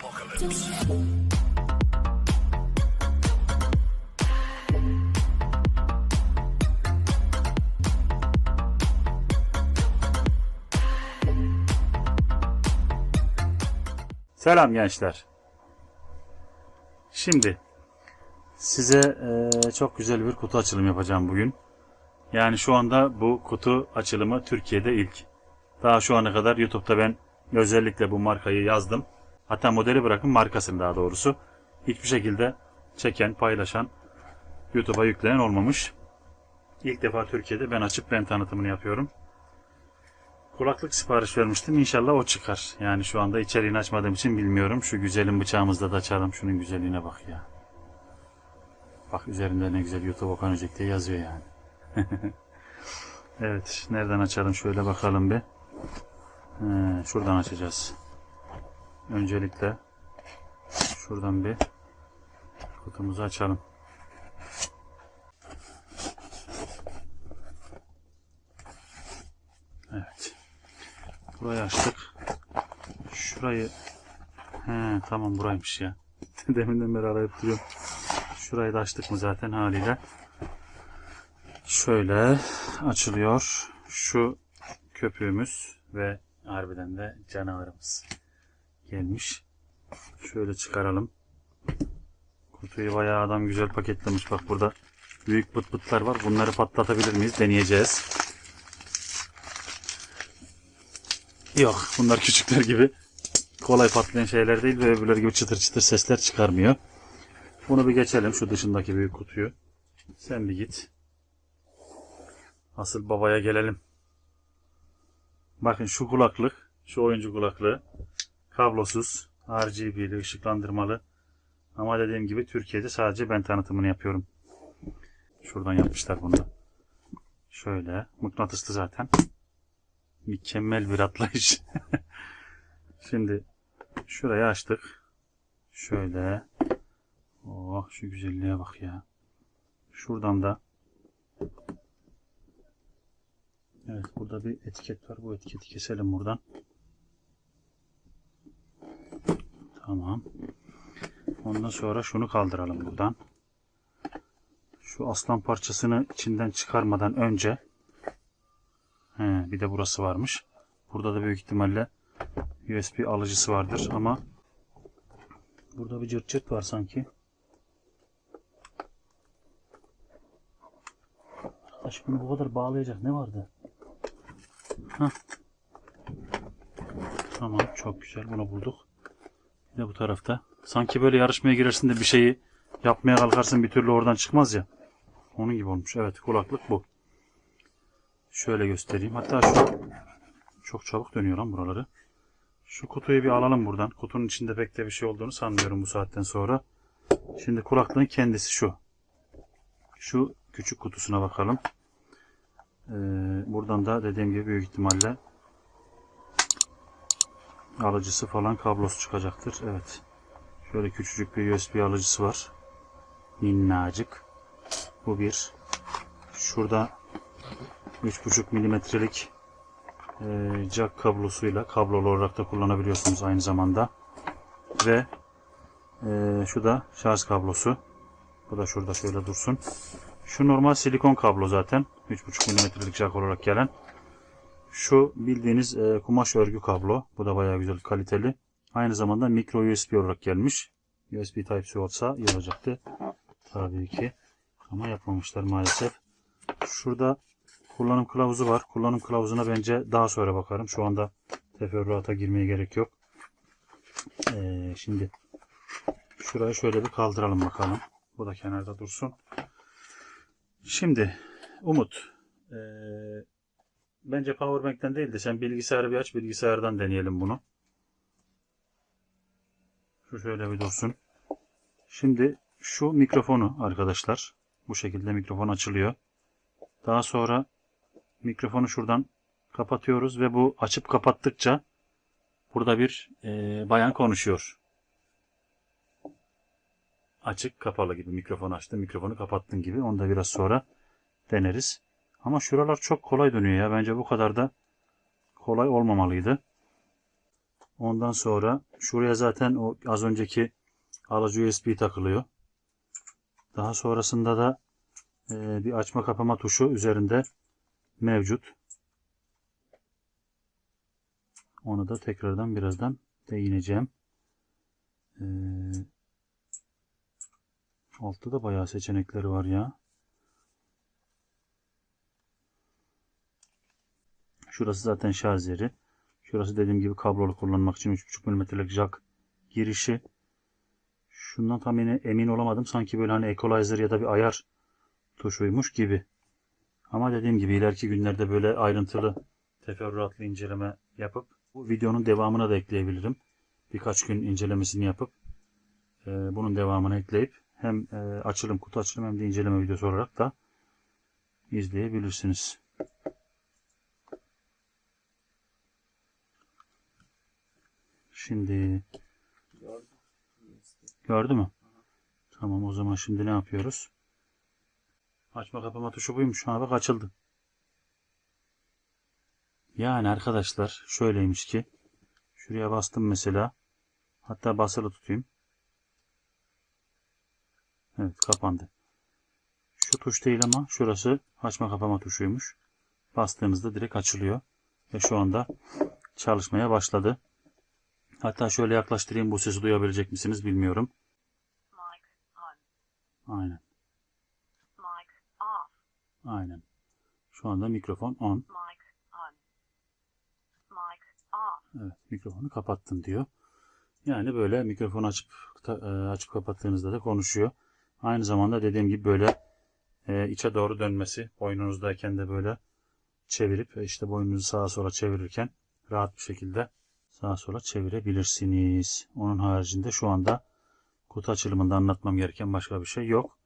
apocalypse. Selam gençler. Şimdi size eee, çok güzel bir kutu açılımı yapacağım bugün. Yani şu anda bu kutu açılımı Türkiye'de ilk. Daha şu ana kadar YouTube'da ben özellikle bu markayı yazdım. Hatta modeli bırakın markasını daha doğrusu. Hiçbir şekilde çeken, paylaşan, YouTube'a yükleyen olmamış. İlk defa Türkiye'de ben açıp ben tanıtımını yapıyorum. Kulaklık sipariş vermiştim. İnşallah o çıkar. Yani şu anda içeriğini açmadığım için bilmiyorum. Şu güzelim bıçağımızda da açalım. Şunun güzelliğine bak ya. Bak üzerinde ne güzel YouTube Okan Öcek diye yazıyor yani. evet. Nereden açalım? Şöyle bakalım bir. Ee, şuradan açacağız. Öncelikle şuradan bir kutumuzu açalım. Evet. Burayı açtık. Şurayı He, tamam buraymış ya. Deminden beri arayıp duruyorum. Şurayı da açtık mı zaten haliyle. Şöyle açılıyor. Şu köpüğümüz ve harbiden de canavarımız gelmiş. Şöyle çıkaralım. Kutuyu bayağı adam güzel paketlemiş. Bak burada büyük bıt bıtlar var. Bunları patlatabilir miyiz? Deneyeceğiz. Yok bunlar küçükler gibi kolay patlayan şeyler değil ve öbürleri gibi çıtır çıtır sesler çıkarmıyor. Bunu bir geçelim şu dışındaki büyük kutuyu. Sen bir git. Asıl babaya gelelim. Bakın şu kulaklık, şu oyuncu kulaklığı kablosuz, RGB'li, ışıklandırmalı. Ama dediğim gibi Türkiye'de sadece ben tanıtımını yapıyorum. Şuradan yapmışlar bunu. Şöyle, mıknatıslı zaten. Mükemmel bir atlayış. Şimdi şurayı açtık. Şöyle. Oh şu güzelliğe bak ya. Şuradan da Evet burada bir etiket var. Bu etiketi keselim buradan. Tamam. Ondan sonra şunu kaldıralım buradan. Şu aslan parçasını içinden çıkarmadan önce He, bir de burası varmış. Burada da büyük ihtimalle USB alıcısı vardır ama burada bir cırt cırt var sanki. Arkadaş bunu bu kadar bağlayacak ne vardı? Hah. Tamam çok güzel bunu bulduk. Bir de bu tarafta. Sanki böyle yarışmaya girersin de bir şeyi yapmaya kalkarsın bir türlü oradan çıkmaz ya. Onun gibi olmuş. Evet kulaklık bu. Şöyle göstereyim. Hatta şu çok çabuk dönüyor lan buraları. Şu kutuyu bir alalım buradan. Kutunun içinde pek de bir şey olduğunu sanmıyorum bu saatten sonra. Şimdi kulaklığın kendisi şu. Şu küçük kutusuna bakalım. Ee, buradan da dediğim gibi büyük ihtimalle alıcısı falan kablosu çıkacaktır. Evet. Şöyle küçücük bir USB alıcısı var. Minnacık. Bu bir. Şurada 3.5 milimetrelik e, jack kablosuyla kablolu olarak da kullanabiliyorsunuz aynı zamanda. Ve e, şu da şarj kablosu. Bu da şurada şöyle dursun. Şu normal silikon kablo zaten. 3.5 milimetrelik jack olarak gelen. Şu bildiğiniz e, kumaş örgü kablo. Bu da bayağı güzel kaliteli. Aynı zamanda micro USB olarak gelmiş. USB Type-C olsa iyi olacaktı. Tabii ki. Ama yapmamışlar maalesef. Şurada kullanım kılavuzu var. Kullanım kılavuzuna bence daha sonra bakarım. Şu anda teferruata girmeye gerek yok. Ee, şimdi şurayı şöyle bir kaldıralım bakalım. Bu da kenarda dursun. Şimdi Umut ee, bence powerbank'ten değil de sen bilgisayarı bir aç bilgisayardan deneyelim bunu. Şu şöyle bir dursun. Şimdi şu mikrofonu arkadaşlar. Bu şekilde mikrofon açılıyor. Daha sonra mikrofonu şuradan kapatıyoruz ve bu açıp kapattıkça burada bir e, bayan konuşuyor. Açık kapalı gibi mikrofonu açtın mikrofonu kapattın gibi onu da biraz sonra deneriz. Ama şuralar çok kolay dönüyor ya bence bu kadar da kolay olmamalıydı. Ondan sonra şuraya zaten o az önceki alıcı USB takılıyor. Daha sonrasında da e, bir açma kapama tuşu üzerinde mevcut. Onu da tekrardan birazdan değineceğim. Ee, altta da bayağı seçenekleri var ya. Şurası zaten şarj yeri. Şurası dediğim gibi kablolu kullanmak için 3.5 mm'lik jack girişi. Şundan tam yine emin olamadım. Sanki böyle hani equalizer ya da bir ayar tuşuymuş gibi. Ama dediğim gibi ileriki günlerde böyle ayrıntılı teferruatlı inceleme yapıp bu videonun devamına da ekleyebilirim. Birkaç gün incelemesini yapıp e, bunun devamını ekleyip hem e, açılım kutu açılım hem de inceleme videosu olarak da izleyebilirsiniz. Şimdi gördü mü? Tamam o zaman şimdi ne yapıyoruz? Açma kapama tuşu buymuş. Ha bak açıldı. Yani arkadaşlar şöyleymiş ki şuraya bastım mesela. Hatta basılı tutayım. Evet kapandı. Şu tuş değil ama şurası açma kapama tuşuymuş. Bastığınızda direkt açılıyor. Ve şu anda çalışmaya başladı. Hatta şöyle yaklaştırayım bu sesi duyabilecek misiniz bilmiyorum. Aynen. Aynen. Şu anda mikrofon on. Evet, mikrofonu kapattım diyor. Yani böyle mikrofonu açıp e, açıp kapattığınızda da konuşuyor. Aynı zamanda dediğim gibi böyle e, içe doğru dönmesi, boynunuzdayken de böyle çevirip e, işte boynunuzu sağa sola çevirirken rahat bir şekilde sağa sola çevirebilirsiniz. Onun haricinde şu anda kutu açılımında anlatmam gereken başka bir şey yok.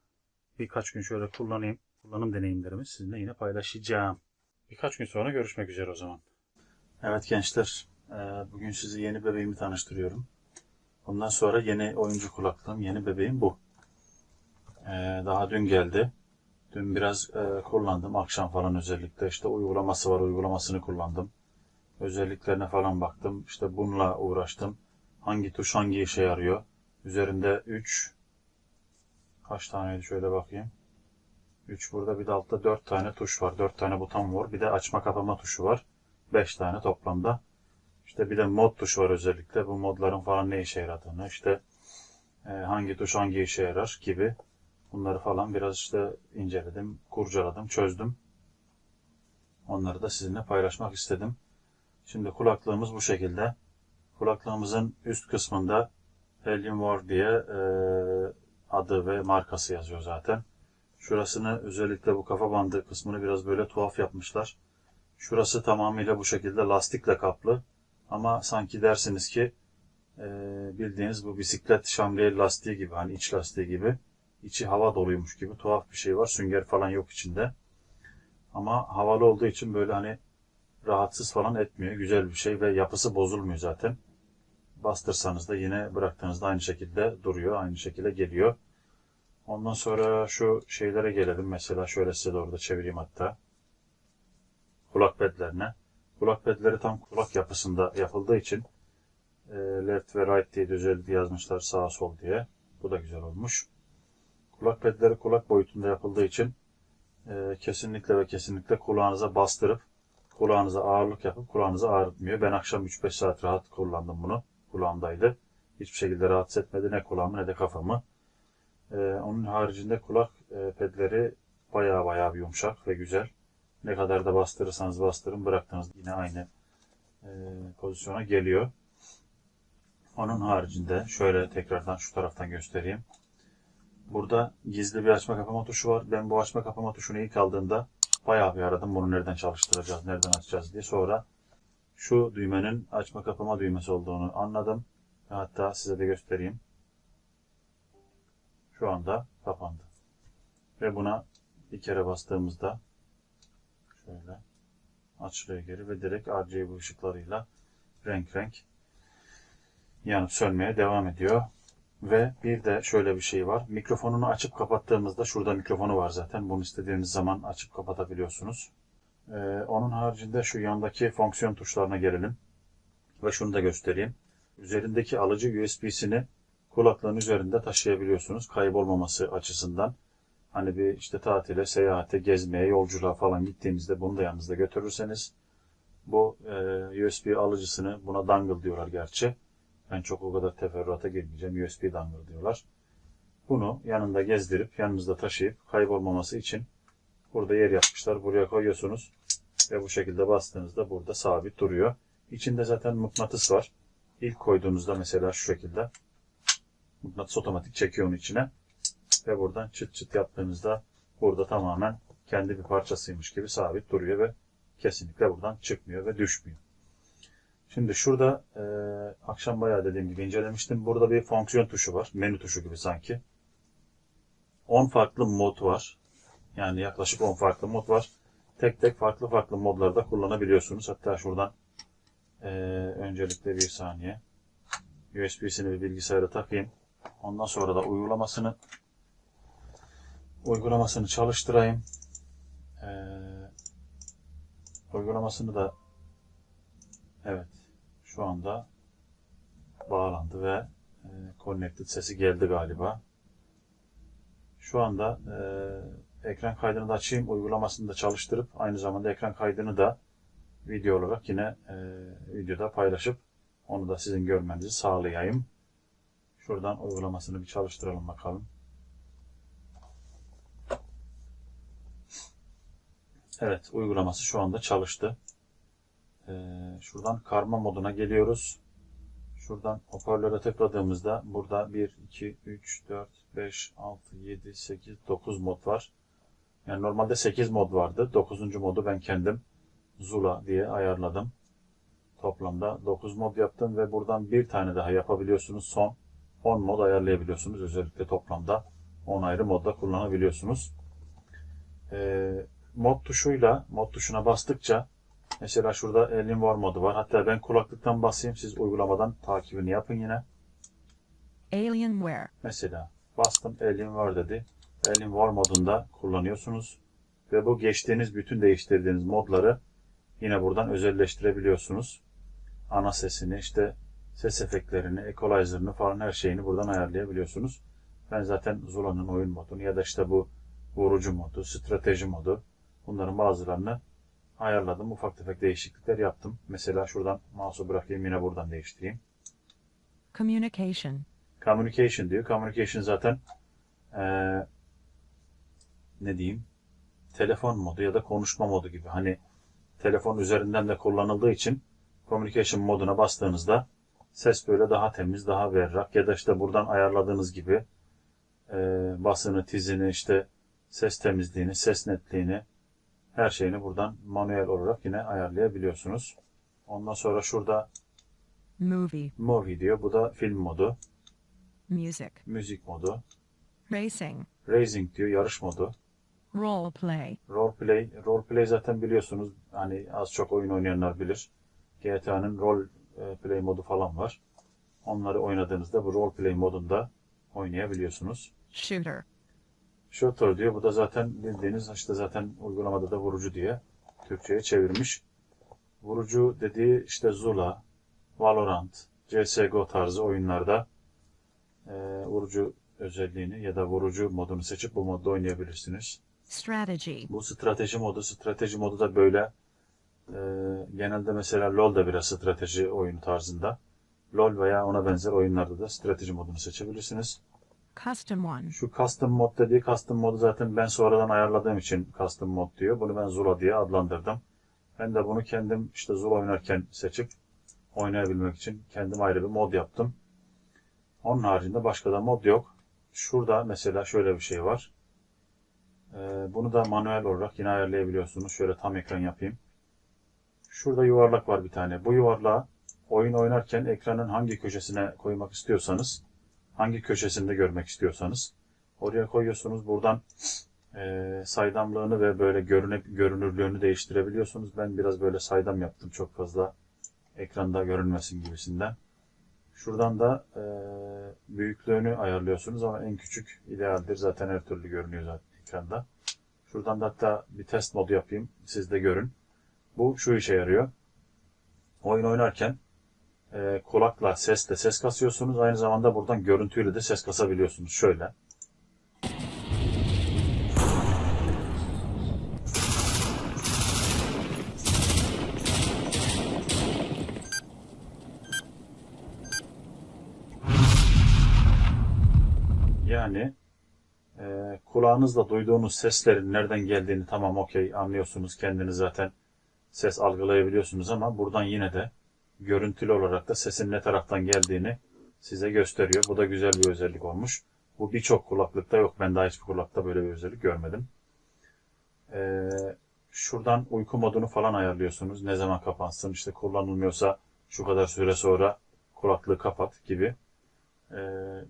Birkaç gün şöyle kullanayım. Kullanım deneyimlerimi sizinle yine paylaşacağım. Birkaç gün sonra görüşmek üzere o zaman. Evet gençler, e, bugün sizi yeni bebeğimi tanıştırıyorum. Ondan sonra yeni oyuncu kulaklığım, yeni bebeğim bu. E, Daha dün geldi. Dün biraz e, kullandım, akşam falan özellikle. işte uygulaması var, uygulamasını kullandım. Özelliklerine falan baktım. İşte bununla uğraştım. Hangi tuş hangi işe yarıyor? Üzerinde 3 kaç taneydi şöyle bakayım. 3 burada bir de altta 4 tane tuş var. 4 tane buton var. Bir de açma kapama tuşu var. 5 tane toplamda. İşte bir de mod tuşu var özellikle. Bu modların falan ne işe yaradığını, işte e, hangi tuş hangi işe yarar gibi bunları falan biraz işte inceledim, kurcaladım, çözdüm. Onları da sizinle paylaşmak istedim. Şimdi kulaklığımız bu şekilde. Kulaklığımızın üst kısmında Helium War diye e, adı ve markası yazıyor zaten. Şurasını özellikle bu kafa bandı kısmını biraz böyle tuhaf yapmışlar. Şurası tamamıyla bu şekilde lastikle kaplı. Ama sanki dersiniz ki e, bildiğiniz bu bisiklet şamriyel lastiği gibi hani iç lastiği gibi. içi hava doluymuş gibi tuhaf bir şey var. Sünger falan yok içinde. Ama havalı olduğu için böyle hani rahatsız falan etmiyor. Güzel bir şey ve yapısı bozulmuyor zaten. Bastırsanız da yine bıraktığınızda aynı şekilde duruyor. Aynı şekilde geliyor. Ondan sonra şu şeylere gelelim. Mesela şöyle size doğru da çevireyim hatta. Kulak pedlerine. Kulak pedleri tam kulak yapısında yapıldığı için e, left ve right diye özellikle yazmışlar sağ sol diye. Bu da güzel olmuş. Kulak pedleri kulak boyutunda yapıldığı için e, kesinlikle ve kesinlikle kulağınıza bastırıp kulağınıza ağırlık yapıp kulağınızı ağrıtmıyor. Ben akşam 3-5 saat rahat kullandım bunu. Kulağımdaydı. Hiçbir şekilde rahatsız etmedi ne kulağımı ne de kafamı. Ee, onun haricinde kulak e, pedleri baya baya bir yumuşak ve güzel. Ne kadar da bastırırsanız bastırın bıraktığınız yine aynı e, pozisyona geliyor. Onun haricinde şöyle tekrardan şu taraftan göstereyim. Burada gizli bir açma kapama tuşu var. Ben bu açma kapama tuşunu ilk aldığımda bayağı bir aradım. Bunu nereden çalıştıracağız, nereden açacağız diye. Sonra şu düğmenin açma kapama düğmesi olduğunu anladım. Hatta size de göstereyim. Şu anda kapandı. Ve buna bir kere bastığımızda şöyle açılıyor geri ve direkt RGB ışıklarıyla renk renk yanıp sönmeye devam ediyor. Ve bir de şöyle bir şey var. Mikrofonunu açıp kapattığımızda şurada mikrofonu var zaten. Bunu istediğiniz zaman açıp kapatabiliyorsunuz. Ee, onun haricinde şu yandaki fonksiyon tuşlarına gelelim. Ve şunu da göstereyim. Üzerindeki alıcı USB'sini kulaklığın üzerinde taşıyabiliyorsunuz. Kaybolmaması açısından. Hani bir işte tatile, seyahate, gezmeye, yolculuğa falan gittiğinizde bunu da yanınızda götürürseniz bu e, USB alıcısını buna dongle diyorlar gerçi. Ben çok o kadar teferruata girmeyeceğim. USB dongle diyorlar. Bunu yanında gezdirip yanınızda taşıyıp kaybolmaması için burada yer yapmışlar. Buraya koyuyorsunuz ve bu şekilde bastığınızda burada sabit duruyor. İçinde zaten mıknatıs var. İlk koyduğunuzda mesela şu şekilde mıknatıs otomatik çekiyor onun içine ve buradan çıt çıt yaptığınızda burada tamamen kendi bir parçasıymış gibi sabit duruyor ve kesinlikle buradan çıkmıyor ve düşmüyor. Şimdi şurada e, akşam bayağı dediğim gibi incelemiştim. Burada bir fonksiyon tuşu var. Menü tuşu gibi sanki. 10 farklı mod var. Yani yaklaşık 10 farklı mod var. Tek tek farklı farklı modlarda kullanabiliyorsunuz. Hatta şuradan e, öncelikle bir saniye USB'sini bir bilgisayara takayım. Ondan sonra da uygulamasını uygulamasını çalıştırayım. Ee, uygulamasını da evet şu anda bağlandı ve e, connected sesi geldi galiba. Şu anda e, ekran kaydını da açayım. Uygulamasını da çalıştırıp aynı zamanda ekran kaydını da video olarak yine e, videoda paylaşıp onu da sizin görmenizi sağlayayım. Şuradan uygulamasını bir çalıştıralım bakalım. Evet, uygulaması şu anda çalıştı. Ee, şuradan karma moduna geliyoruz. Şuradan hoparlöre tıkladığımızda burada 1, 2, 3, 4, 5, 6, 7, 8, 9 mod var. Yani normalde 8 mod vardı. 9. modu ben kendim Zula diye ayarladım. Toplamda 9 mod yaptım ve buradan bir tane daha yapabiliyorsunuz. Son 10 mod ayarlayabiliyorsunuz. Özellikle toplamda 10 ayrı modda kullanabiliyorsunuz. Ee, mod tuşuyla mod tuşuna bastıkça mesela şurada Alienware modu var. Hatta ben kulaklıktan basayım. Siz uygulamadan takibini yapın yine. Alienware. Mesela bastım Alienware dedi. Alienware modunda kullanıyorsunuz. Ve bu geçtiğiniz bütün değiştirdiğiniz modları yine buradan özelleştirebiliyorsunuz. Ana sesini işte ses efektlerini, equalizer'ını falan her şeyini buradan ayarlayabiliyorsunuz. Ben zaten Zula'nın oyun modunu ya da işte bu vurucu modu, strateji modu bunların bazılarını ayarladım. Ufak tefek değişiklikler yaptım. Mesela şuradan mouse'u bırakayım yine buradan değiştireyim. Communication. Communication diyor. Communication zaten eee, ne diyeyim telefon modu ya da konuşma modu gibi. Hani telefon üzerinden de kullanıldığı için communication moduna bastığınızda ses böyle daha temiz, daha berrak ya da işte buradan ayarladığınız gibi eee, basını, tizini, işte ses temizliğini, ses netliğini her şeyini buradan manuel olarak yine ayarlayabiliyorsunuz. Ondan sonra şurada Movie. movie diyor. Bu da film modu, Music. müzik modu. Racing. Racing diyor, yarış modu. Role play. Roleplay, roleplay zaten biliyorsunuz hani az çok oyun oynayanlar bilir. GTA'nın role e, play modu falan var. Onları oynadığınızda bu roleplay modunda oynayabiliyorsunuz. Shooter. Shooter diyor. Bu da zaten bildiğiniz işte zaten uygulamada da vurucu diye Türkçe'ye çevirmiş. Vurucu dediği işte Zula, Valorant, CSGO tarzı oyunlarda e, vurucu özelliğini ya da vurucu modunu seçip bu modda oynayabilirsiniz. Strategy. Bu strateji modu, strateji modu da böyle e, genelde mesela LoL da biraz strateji oyunu tarzında. LoL veya ona benzer oyunlarda da strateji modunu seçebilirsiniz. Custom one. Şu custom mod dediği custom modu zaten ben sonradan ayarladığım için custom mod diyor. Bunu ben Zula diye adlandırdım. Ben de bunu kendim işte Zula oynarken seçip oynayabilmek için kendim ayrı bir mod yaptım. Onun haricinde başka da mod yok. Şurada mesela şöyle bir şey var. Ee, bunu da manuel olarak yine ayarlayabiliyorsunuz. Şöyle tam ekran yapayım. Şurada yuvarlak var bir tane. Bu yuvarlağı oyun oynarken ekranın hangi köşesine koymak istiyorsanız, hangi köşesinde görmek istiyorsanız oraya koyuyorsunuz. Buradan e, saydamlığını ve böyle görüne, görünürlüğünü değiştirebiliyorsunuz. Ben biraz böyle saydam yaptım. Çok fazla ekranda görünmesin gibisinden. Şuradan da e, büyüklüğünü ayarlıyorsunuz ama en küçük idealdir. Zaten her türlü görünüyor zaten ekranda. Şuradan da hatta bir test modu yapayım. Siz de görün. Bu şu işe yarıyor. Oyun oynarken e, kulakla sesle ses kasıyorsunuz. Aynı zamanda buradan görüntüyle de ses kasabiliyorsunuz. Şöyle. Yani e, kulağınızla duyduğunuz seslerin nereden geldiğini tamam okey anlıyorsunuz. Kendiniz zaten ses algılayabiliyorsunuz ama buradan yine de görüntülü olarak da sesin ne taraftan geldiğini size gösteriyor. Bu da güzel bir özellik olmuş. Bu birçok kulaklıkta yok. Ben daha hiçbir kulakta böyle bir özellik görmedim. Ee, şuradan uyku modunu falan ayarlıyorsunuz. Ne zaman kapansın, işte kullanılmıyorsa şu kadar süre sonra kulaklığı kapat gibi. Ee,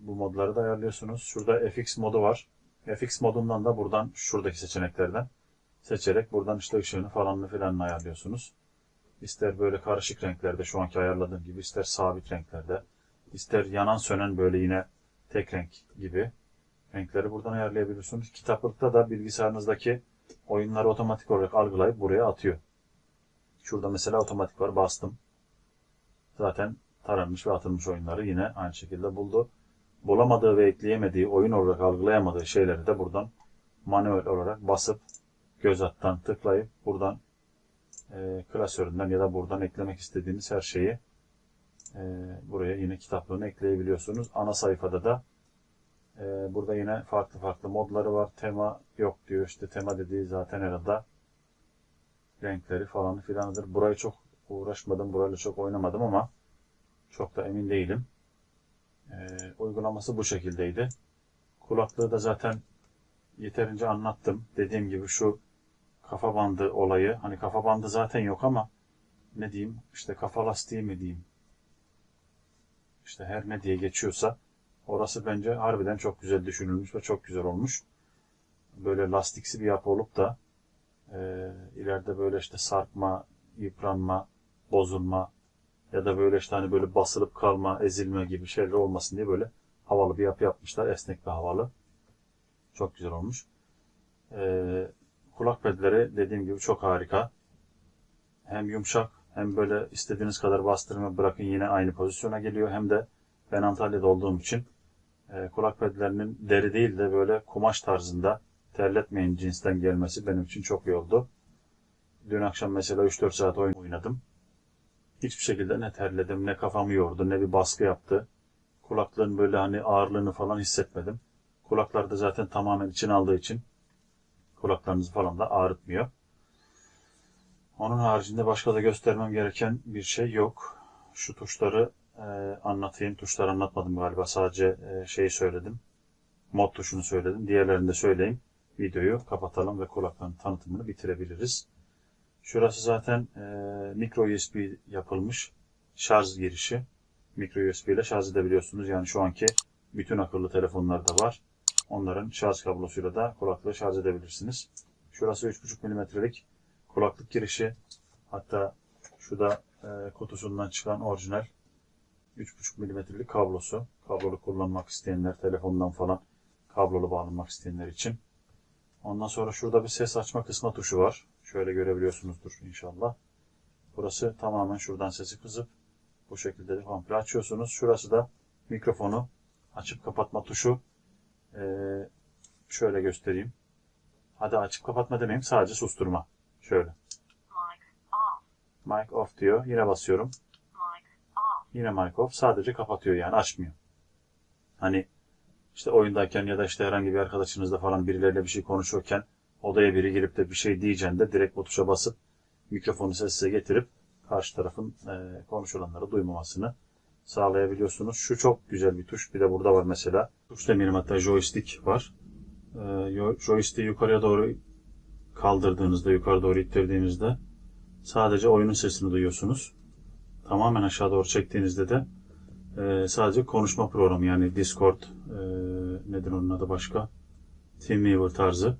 bu modları da ayarlıyorsunuz. Şurada FX modu var. FX modundan da buradan şuradaki seçeneklerden seçerek buradan işte ışığını falanını filanını ayarlıyorsunuz. İster böyle karışık renklerde şu anki ayarladığım gibi, ister sabit renklerde, ister yanan sönen böyle yine tek renk gibi renkleri buradan ayarlayabiliyorsunuz. Kitaplıkta da bilgisayarınızdaki oyunları otomatik olarak algılayıp buraya atıyor. Şurada mesela otomatik var bastım. Zaten taranmış ve atılmış oyunları yine aynı şekilde buldu. Bulamadığı ve ekleyemediği, oyun olarak algılayamadığı şeyleri de buradan manuel olarak basıp göz alttan tıklayıp buradan e, klasöründen ya da buradan eklemek istediğiniz her şeyi e, buraya yine kitaplığını ekleyebiliyorsunuz. Ana sayfada da e, burada yine farklı farklı modları var. Tema yok diyor. İşte tema dediği zaten herhalde renkleri falan filanıdır. Burayı çok uğraşmadım. Burayla çok oynamadım ama çok da emin değilim. E, uygulaması bu şekildeydi. Kulaklığı da zaten yeterince anlattım. Dediğim gibi şu kafa bandı olayı. Hani kafa bandı zaten yok ama ne diyeyim işte kafa lastiği mi diyeyim. İşte her ne diye geçiyorsa orası bence harbiden çok güzel düşünülmüş ve çok güzel olmuş. Böyle lastiksi bir yapı olup da e, ileride böyle işte sarkma, yıpranma, bozulma ya da böyle işte hani böyle basılıp kalma, ezilme gibi şeyler olmasın diye böyle havalı bir yapı yapmışlar. Esnek ve havalı. Çok güzel olmuş. Ee, kulak pedleri dediğim gibi çok harika. Hem yumuşak hem böyle istediğiniz kadar bastırma bırakın yine aynı pozisyona geliyor. Hem de ben Antalya'da olduğum için e, kulak pedlerinin deri değil de böyle kumaş tarzında terletmeyin cinsten gelmesi benim için çok iyi oldu. Dün akşam mesela 3-4 saat oyun oynadım. Hiçbir şekilde ne terledim ne kafamı yordu ne bir baskı yaptı. Kulaklığın böyle hani ağırlığını falan hissetmedim. Kulaklarda zaten tamamen içine aldığı için kulaklarınızı falan da ağrıtmıyor. Onun haricinde başka da göstermem gereken bir şey yok. Şu tuşları e, anlatayım. Tuşları anlatmadım galiba. Sadece e, şeyi söyledim. Mod tuşunu söyledim. Diğerlerini de söyleyeyim. Videoyu kapatalım ve kulakların tanıtımını bitirebiliriz. Şurası zaten e, micro USB yapılmış şarj girişi. Micro USB ile şarj edebiliyorsunuz. Yani şu anki bütün akıllı telefonlarda var. Onların şarj kablosuyla da kulaklığı şarj edebilirsiniz. Şurası 3.5 mm'lik kulaklık girişi. Hatta şu da e, kutusundan çıkan orijinal 3.5 mm'lik kablosu. Kablolu kullanmak isteyenler, telefondan falan kablolu bağlanmak isteyenler için. Ondan sonra şurada bir ses açma kısma tuşu var. Şöyle görebiliyorsunuzdur inşallah. Burası tamamen şuradan sesi kızıp bu şekilde de komple açıyorsunuz. Şurası da mikrofonu açıp kapatma tuşu. Ee, şöyle göstereyim. Hadi açıp kapatma demeyeyim. Sadece susturma. Şöyle. Mic off. Mic off diyor. Yine basıyorum. Mic off. Yine mic off. Sadece kapatıyor yani açmıyor. Hani işte oyundayken ya da işte herhangi bir arkadaşınızla falan birileriyle bir şey konuşurken odaya biri girip de bir şey diyeceğinde direkt bu tuşa basıp mikrofonu sessize getirip karşı tarafın e, konuşulanları duymamasını sağlayabiliyorsunuz. Şu çok güzel bir tuş. Bir de burada var mesela. Tuş demeyelim hatta joystick var. E, joystick'i yukarıya doğru kaldırdığınızda, yukarı doğru ittirdiğinizde sadece oyunun sesini duyuyorsunuz. Tamamen aşağı doğru çektiğinizde de e, sadece konuşma programı yani Discord, e, nedir onun adı başka? Teamweaver tarzı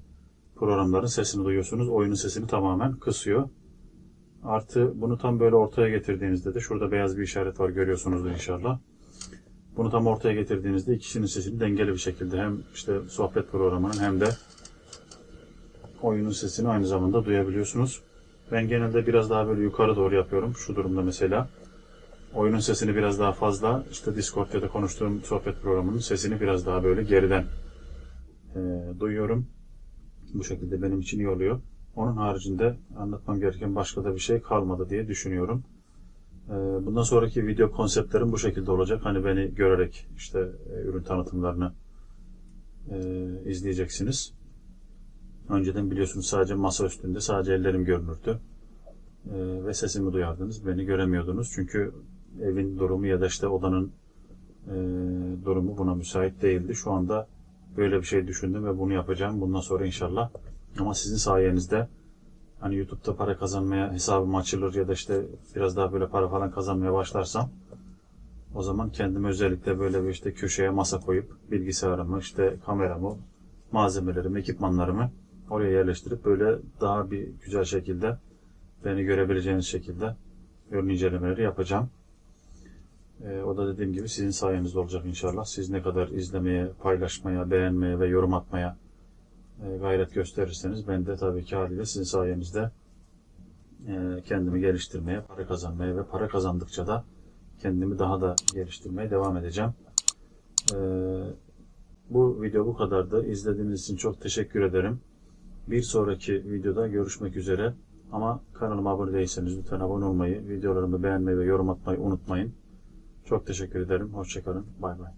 programların sesini duyuyorsunuz. Oyunun sesini tamamen kısıyor. Artı bunu tam böyle ortaya getirdiğinizde de şurada beyaz bir işaret var görüyorsunuzdur inşallah. Bunu tam ortaya getirdiğinizde ikisinin sesini dengeli bir şekilde hem işte sohbet programının hem de oyunun sesini aynı zamanda duyabiliyorsunuz. Ben genelde biraz daha böyle yukarı doğru yapıyorum. Şu durumda mesela. oyunun sesini biraz daha fazla, işte Discord ya da konuştuğum sohbet programının sesini biraz daha böyle geriden e, duyuyorum. Bu şekilde benim için iyi oluyor. Onun haricinde anlatmam gereken başka da bir şey kalmadı diye düşünüyorum. E, bundan sonraki video konseptlerim bu şekilde olacak. Hani beni görerek işte e, ürün tanıtımlarını e, izleyeceksiniz. Önceden biliyorsunuz sadece masa üstünde sadece ellerim görünürdü. E, ve sesimi duyardınız. Beni göremiyordunuz. Çünkü evin durumu ya da işte odanın e, durumu buna müsait değildi. Şu anda böyle bir şey düşündüm ve bunu yapacağım. Bundan sonra inşallah. Ama sizin sayenizde hani YouTube'da para kazanmaya hesabım açılır ya da işte biraz daha böyle para falan kazanmaya başlarsam o zaman kendime özellikle böyle bir işte köşeye masa koyup bilgisayarımı, işte kameramı, malzemelerimi, ekipmanlarımı oraya yerleştirip böyle daha bir güzel şekilde beni görebileceğiniz şekilde ürün incelemeleri yapacağım. Ee, o da dediğim gibi sizin sayenizde olacak inşallah. Siz ne kadar izlemeye, paylaşmaya, beğenmeye ve yorum atmaya e, gayret gösterirseniz ben de tabii ki haliyle sizin sayenizde e, kendimi geliştirmeye, para kazanmaya ve para kazandıkça da kendimi daha da geliştirmeye devam edeceğim. Ee, bu video bu kadardı. İzlediğiniz için çok teşekkür ederim. Bir sonraki videoda görüşmek üzere. Ama kanalıma abone değilseniz lütfen abone olmayı, videolarımı beğenmeyi ve yorum atmayı unutmayın. Çok teşekkür ederim. Hoşçakalın. Bay bay.